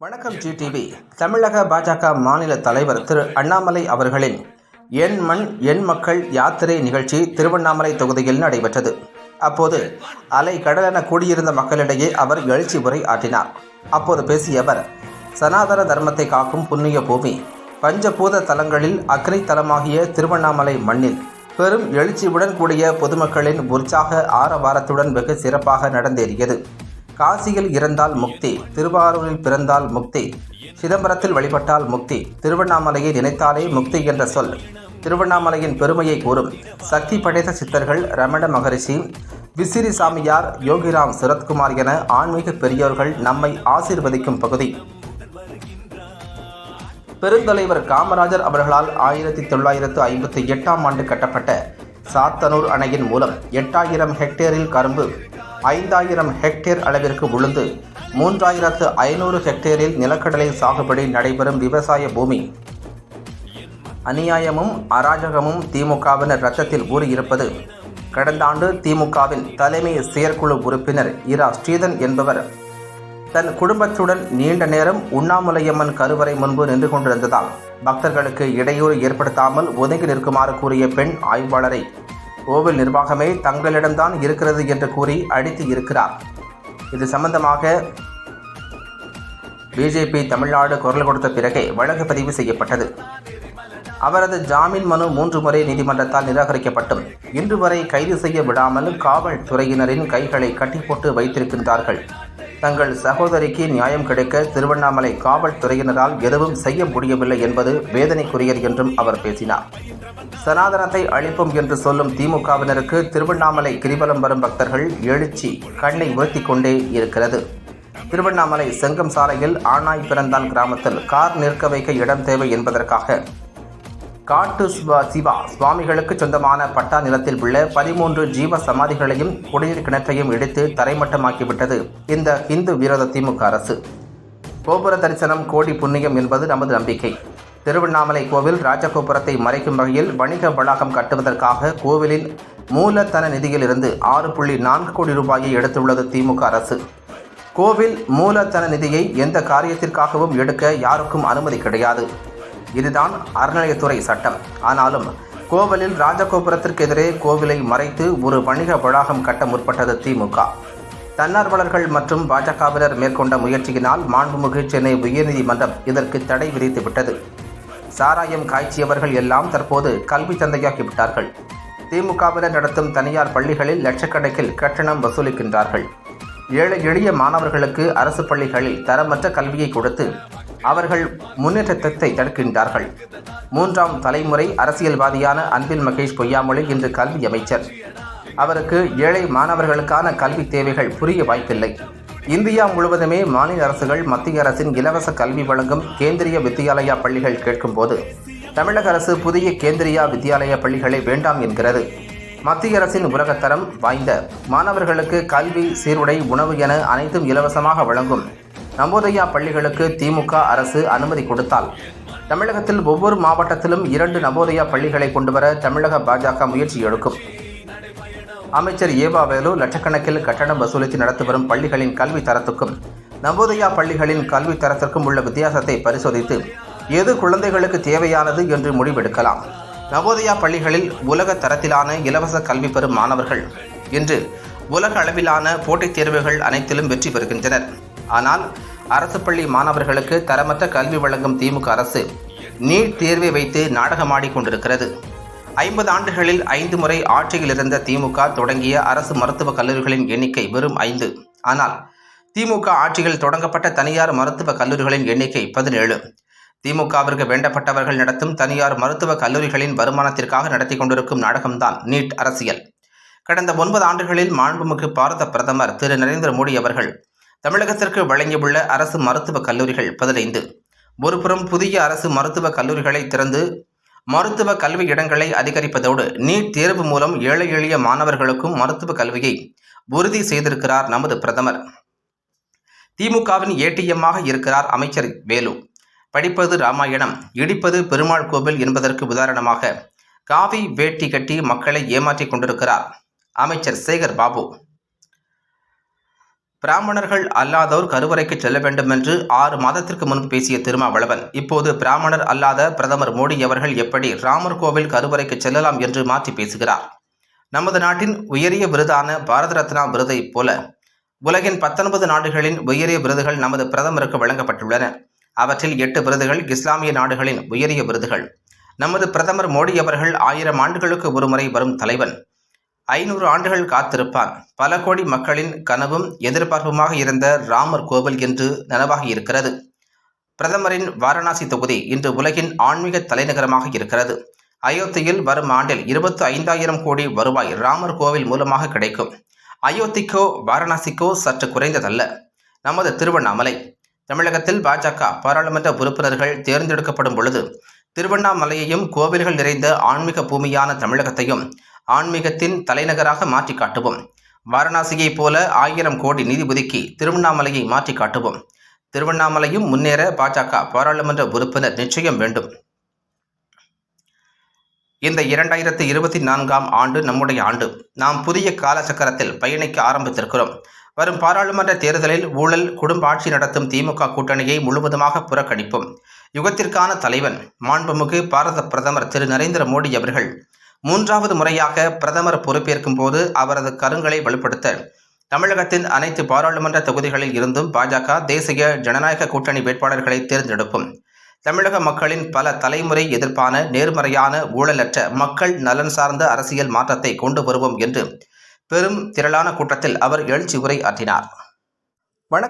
வணக்கம் ஜிடிவி தமிழக பாஜக மாநில தலைவர் திரு அண்ணாமலை அவர்களின் என் மண் என் மக்கள் யாத்திரை நிகழ்ச்சி திருவண்ணாமலை தொகுதியில் நடைபெற்றது. அப்போது அலை கடலென கூடியிருந்த மக்களிடையே அவர் எழுச்சி உரை ஆற்றினார். அப்போது பேசிய அவர் சனாதன தர்மத்தை காக்கும் புண்ணிய பூமி பஞ்சபூத தலங்களில் அக்கறை தலமாகிய திருவண்ணாமலை மண்ணில் பெரும் எழுச்சியுடன் கூடிய பொதுமக்களின் உற்சாக ஆரவாரத்துடன் வெகு சிறப்பாக நடந்தேறியது. காசியில் இறந்தால் முக்தி திருவாரூரில் பிறந்தால் முக்தி சிதம்பரத்தில் வழிபட்டால் முக்தி திருவண்ணாமலையை நினைத்தாலே முக்தி என்ற சொல். திருவண்ணாமலையின் பெருமையை கூறும் சக்தி படைத்த சித்தர்கள் ரமண மகரிஷி விசிறி சாமியார் யோகிராம் சுரத்குமார் என ஆன்மீக பெரியோர்கள் நம்மை ஆசீர்வதிக்கும் பகுதி. பெருந்தலைவர் காமராஜர் அவர்களால் ஆயிரத்தி தொள்ளாயிரத்து ஐம்பத்தி எட்டாம் ஆண்டு கட்டப்பட்ட சாத்தனூர் அணையின் மூலம் எட்டாயிரம் ஹெக்டேரில் கரும்பு ஐந்தாயிரம் ஹெக்டேர் அளவிற்கு உளுந்து மூன்றாயிரத்து ஐநூறு ஹெக்டேரில் நிலக்கடலை சாகுபடி நடைபெறும் விவசாய பூமி. அநியாயமும் அராஜகமும் திமுகவினர் ரத்தத்தில் ஊறியிருப்பது. கடந்த ஆண்டு திமுகவின் தலைமை செயற்குழு உறுப்பினர் இரா. ஸ்ரீதன் என்பவர் தன் குடும்பத்துடன் நீண்ட நேரம் உண்ணாமுலையம்மன் கருவறை முன்பு நின்று கொண்டிருந்ததால் பக்தர்களுக்கு இடையூறு ஏற்படுத்தாமல் ஒதுங்கி நிற்குமாறு கூறிய பெண் ஆய்வாளரை கோவில் நிர்வாகமே தங்களிடம்தான் இருக்கிறது என்று கூறி அடித்து இருக்கிறார். இது சம்பந்தமாக பிஜேபி தமிழ்நாடு குரல் கொடுத்த பிறகே வழக்கு பதிவு செய்யப்பட்டது. அவரது ஜாமீன் மனு மூன்று முறை நீதிமன்றத்தால் நிராகரிக்கப்பட்டும். இன்று வரை கைது செய்ய விடாமல் காவல்துறையினரின் கைகளை கட்டி போட்டு வைத்திருக்கின்றார்கள். தங்கள் சகோதரிக்கு நியாயம் கிடைக்க திருவண்ணாமலை காவல்துறையினரால் எதுவும் செய்ய முடியவில்லை என்பது வேதனைக்குரியது என்றும் அவர் பேசினார். சனாதனத்தை அழிப்போம் என்று சொல்லும் திமுகவினருக்கு திருவண்ணாமலை கிரிவலம் வரும் பக்தர்கள் எழுச்சி கண்ணை உறுத்தி கொண்டே இருக்கிறது. திருவண்ணாமலை செங்கம் சாலையில் ஆனாய் பிறந்தான் கிராமத்தில் கார் நிற்க வைக்க இடம் தேவை என்பதற்காக காட்டு சிவா சிவா சுவாமிகளுக்கு சொந்தமான பட்டா நிலத்தில் உள்ள பதிமூன்று ஜீவ சமாதிகளையும் குடிநீர் கிணற்றையும் இடித்து தரைமட்டமாக்கிவிட்டது இந்த இந்து விரோத திமுக அரசு. கோபுர தரிசனம் கோடி புண்ணியம் என்பது நமது நம்பிக்கை. திருவண்ணாமலை கோவில் ராஜகோபுரத்தை மறைக்கும் வகையில் வணிக வளாகம் கட்டுவதற்காக கோவிலின் மூலதன நிதியிலிருந்து ஆறு புள்ளி நான்கு கோடி ரூபாயை எடுத்துள்ளது திமுக அரசு. கோவில் மூலதன நிதியை எந்த காரியத்திற்காகவும் எடுக்க யாருக்கும் அனுமதி கிடையாது. இதுதான் அறநிலையத்துறை சட்டம். ஆனாலும் கோவிலில் ராஜகோபுரத்திற்கு எதிரே கோவிலை மறைத்து ஒரு வணிக வளாகம் கட்ட முற்பட்டது திமுக தன்னார்வலர்கள் மற்றும் பாஜகவினர் மேற்கொண்ட முயற்சியினால் மாண்புமிகு சென்னை உயர்நீதிமன்றம் இதற்கு தடை விதித்து விட்டது. சாராயம் காய்ச்சியவர்கள் எல்லாம் தற்போது கல்வி தந்தையாகிவிட்டார்கள் திமுகவினர் நடத்தும் தனியார் பள்ளிகளில் லட்சக்கணக்கில் கட்டணம் வசூலிக்கின்றார்கள். ஏழை எளிய மாணவர்களுக்கு அரசு பள்ளிகளில் தரமற்ற கல்வியை கொடுத்து அவர்கள் முன்னேற்றத்தை தடுக்கின்றார்கள். மூன்றாம் தலைமுறை அரசியல்வாதியான அன்பில் மகேஷ் பொய்யாமொழி இன்று கல்வி அமைச்சர். அவருக்கு ஏழை மாணவர்களுக்கான கல்வி தேவைகள் புரிய வாய்ப்பில்லை. இந்தியா முழுவதுமே மாநில அரசுகள் மத்திய அரசின் இலவச கல்வி வழங்கும் கேந்திரிய வித்யாலயா பள்ளிகள் கேட்கும்போது தமிழக அரசு புதிய கேந்திரியா வித்யாலயா பள்ளிகளை வேண்டாம் என்கிறது. மத்திய அரசின் உலகத்தரம் வாய்ந்த மாணவர்களுக்கு கல்வி சீருடை உணவு என அனைத்தும் இலவசமாக வழங்கும் நவோதயா பள்ளிகளுக்கு திமுக அரசு அனுமதி கொடுத்தால். தமிழகத்தில் ஒவ்வொரு மாவட்டத்திலும் இரண்டு நவோதயா பள்ளிகளை கொண்டுவர தமிழக பாஜக முயற்சி எடுக்கும். அமைச்சர் ஏவா வேலு லட்சக்கணக்கில் கட்டணம் வசூலித்து நடத்தி வரும் பள்ளிகளின் கல்வி தரத்துக்கும் நவோதயா பள்ளிகளின் கல்வி தரத்திற்கும் உள்ள வித்தியாசத்தை பரிசோதித்து எது குழந்தைகளுக்கு தேவையானது என்று முடிவெடுக்கலாம். நவோதயா பள்ளிகளில் உலக தரத்திலான இலவச கல்வி பெறும் மாணவர்கள் இன்று உலக அளவிலான போட்டித் தேர்வுகள் அனைத்திலும் வெற்றி பெறுகின்றனர். ஆனால் அரசு பள்ளி மாணவர்களுக்கு தரமற்ற கல்வி வழங்கும் திமுக அரசு நீட் தேர்வை வைத்து நாடகமாடி கொண்டிருக்கிறது. ஐம்பது ஆண்டுகளில் ஐந்து முறை ஆட்சியில் இருந்த திமுக தொடங்கிய அரசு மருத்துவக் கல்லூரிகளின் எண்ணிக்கை வெறும் ஐந்து. ஆனால் திமுக ஆட்சியில் தொடங்கப்பட்ட தனியார் மருத்துவக் கல்லூரிகளின் எண்ணிக்கை பதினேழு. திமுகவிற்கு வேண்டப்பட்டவர்கள் நடத்தும் தனியார் மருத்துவக் கல்லூரிகளின் வருமானத்திற்காக நடத்தி கொண்டிருக்கும் நாடகம்தான் நீட் அரசியல். கடந்த ஒன்பது ஆண்டுகளில் மாண்புமிகு பாரத பிரதமர் திரு நரேந்திர மோடி அவர்கள் தமிழகத்திற்கு வழங்கியுள்ள அரசு மருத்துவக் கல்லூரிகள் பதினைந்து. ஒருபுறம் புதிய அரசு மருத்துவக் கல்லூரிகளை திறந்து மருத்துவ கல்வி இடங்களை அதிகரிப்பதோடு நீட் தேர்வு மூலம் ஏழை எளிய மாணவர்களுக்கும் மருத்துவ கல்வியை உறுதி செய்திருக்கிறார் நமது பிரதமர். திமுகவின் ஏடிஎம்மாக இருக்கிறார் அமைச்சர் வேலு. படிப்பது ராமாயணம் இடிப்பது பெருமாள் கோவில் என்பதற்கு உதாரணமாக காவி வேட்டி கட்டி மக்களை ஏமாற்றிக் கொண்டிருக்கிறார் அமைச்சர் சேகர் பாபு. பிராமணர்கள் அல்லாதோர் கருவறைக்கு செல்ல வேண்டும் என்று ஆறு மாதத்திற்கு முன்பு பேசிய திருமாவளவன். இப்போது பிராமணர் அல்லாத பிரதமர் மோடி அவர்கள் எப்படி ராமர் கோவில் கருவறைக்கு செல்லலாம் என்று மாற்றி பேசுகிறார். நமது நாட்டின் உயரிய விருதான பாரத ரத்னா விருதை போல உலகின் பத்தொன்பது நாடுகளின் உயரிய விருதுகள் நமது பிரதமருக்கு வழங்கப்பட்டுள்ளன. அவற்றில் எட்டு விருதுகள் இஸ்லாமிய நாடுகளின் உயரிய விருதுகள். நமது பிரதமர் மோடி அவர்கள் ஆயிரம் ஆண்டுகளுக்கு ஒருமுறை வரும் தலைவன். ஐநூறு ஆண்டுகள் காத்திருப்பான். பல கோடி மக்களின் கனவும் எதிர்பார்ப்புமாக இருந்த ராமர் கோவில் என்று நனவாகி இருக்கிறது. பிரதமரின் வாரணாசி தொகுதி இன்று உலகின் ஆன்மீக தலைநகரமாக இருக்கிறது. அயோத்தியில் வரும் ஆண்டில் இருபத்தி ஐந்தாயிரம் கோடி வருவாய் ராமர் கோவில் மூலமாக கிடைக்கும். அயோத்திக்கோ வாரணாசிக்கோ சற்று குறைந்ததல்ல. நமது திருவண்ணாமலை. தமிழகத்தில் பாஜக பாராளுமன்ற உறுப்பினர்கள் தேர்ந்தெடுக்கப்படும் பொழுது திருவண்ணாமலையையும் கோவில்கள் நிறைந்த ஆன்மீக பூமியான தமிழகத்தையும் ஆன்மீகத்தின் தலைநகராக மாற்றி காட்டுவோம். வாரணாசியைப் போல ஆயிரம் கோடி நிதி ஒதுக்கி திருவண்ணாமலையை மாற்றி காட்டுவோம். திருவண்ணாமலையும் முன்னேற பாஜக பாராளுமன்ற உறுப்பினர் நிச்சயம் வேண்டும். இந்த இரண்டாயிரத்து இருபத்தி நான்காம் ஆண்டு நம்முடைய ஆண்டு. நாம் புதிய காலச்சக்கரத்தில் பயணிக்க ஆரம்பித்திருக்கிறோம். வரும் பாராளுமன்ற தேர்தலில் ஊழல் குடும்ப ஆட்சி நடத்தும் திமுக கூட்டணியை முழுவதுமாக புறக்கணிப்போம். யுகத்திற்கான தலைவன் மாண்புமிகு பாரத பிரதமர் திரு. நரேந்திர மோடி அவர்கள் மூன்றாவது முறையாக பிரதமர் பொறுப்பேற்கும் போது அவரது கருங்களை வலுப்படுத்த தமிழகத்தின் அனைத்து பாராளுமன்ற தொகுதிகளில் இருந்தும் பாஜக தேசிய ஜனநாயக கூட்டணி வேட்பாளர்களை தேர்ந்தெடுக்கும். தமிழக மக்களின் பல தலைமுறை எதிர்ப்பான நேர்மறையான ஊழலற்ற மக்கள் நலன் சார்ந்த அரசியல் மாற்றத்தை கொண்டு வருவோம் என்று பெரும் திரளான கூட்டத்தில் அவர் எழுச்சி உரை ஆற்றினார்.